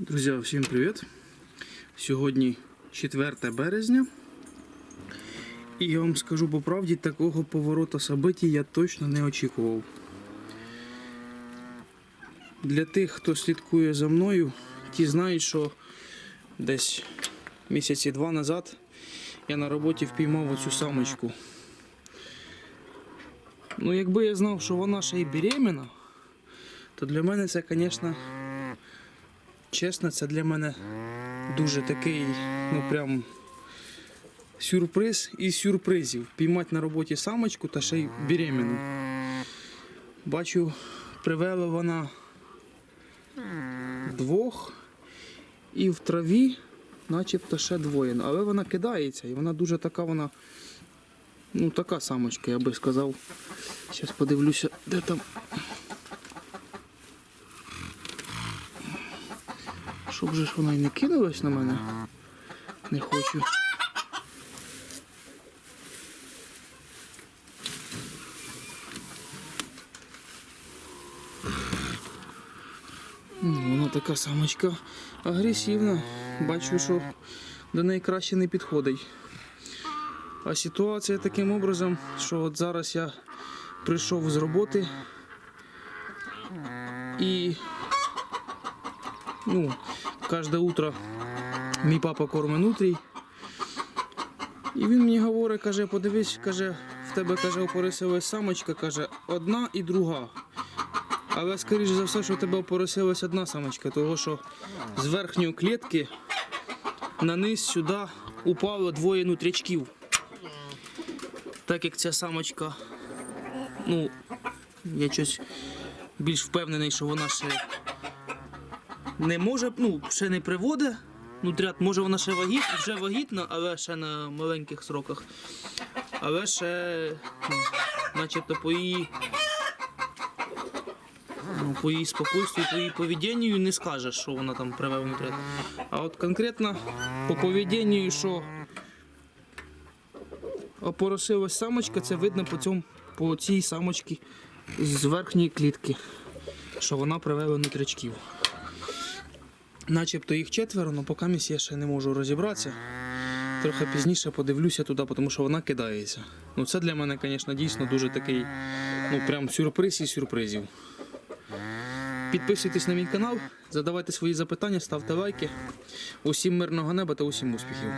Друзі, всім привіт! Сьогодні 4 березня. І я вам скажу по правді, такого поворота событий я точно не очікував. Для тих, хто слідкує за мною, ті знають, що десь місяці два назад я на роботі впіймав оцю самочку. Ну, якби я знав, що вона ще й беременна, то для мене це, звісно, чесно, це для мене дуже такий, ну прям сюрприз із сюрпризів. Піймати на роботі самочку та ще й беременну. Бачу, привела вона двох і в траві начебто ще двоє. Але вона кидається і вона дуже така вона. Ну, така самочка, я би сказав. Зараз подивлюся, де там. Щоб же ж вона і не кинулась на мене. Не хочу. Ну, Вона така самочка агресивна. Бачу, що до неї краще не підходить. А ситуація таким образом, що от зараз я прийшов з роботи і ну, кожне утро мій папа кормить нутрій. І він мені говорить, каже, подивись, каже, в тебе каже, опорисилась самочка, каже, одна і друга. Але скоріш за все, що в тебе опорисилась одна самочка, тому що з верхньої клітки на низ сюди упало двоє нутрячків. Так як ця самочка, ну, я щось більш впевнений, що вона ще не може, ну, ще не приводить. Нутрят, може вона ще вагітна, вже вагітна, але ще на маленьких сроках. Але ще, ну, начебто по її, ну, по її спокійству, по її поведінню не скажеш, що вона там привела нутрят. А от конкретно по поведінню, що опоросилась самочка, це видно по цьому, по цій самочці з верхньої клітки, що вона привела нутрячків. Начебто їх четверо, але поки я ще не можу розібратися. Трохи пізніше подивлюся туди, тому що вона кидається. Ну це для мене, звісно, дійсно дуже такий, ну прям сюрприз і сюрпризів. Підписуйтесь на мій канал, задавайте свої запитання, ставте лайки. Усім мирного неба та усім успіхів.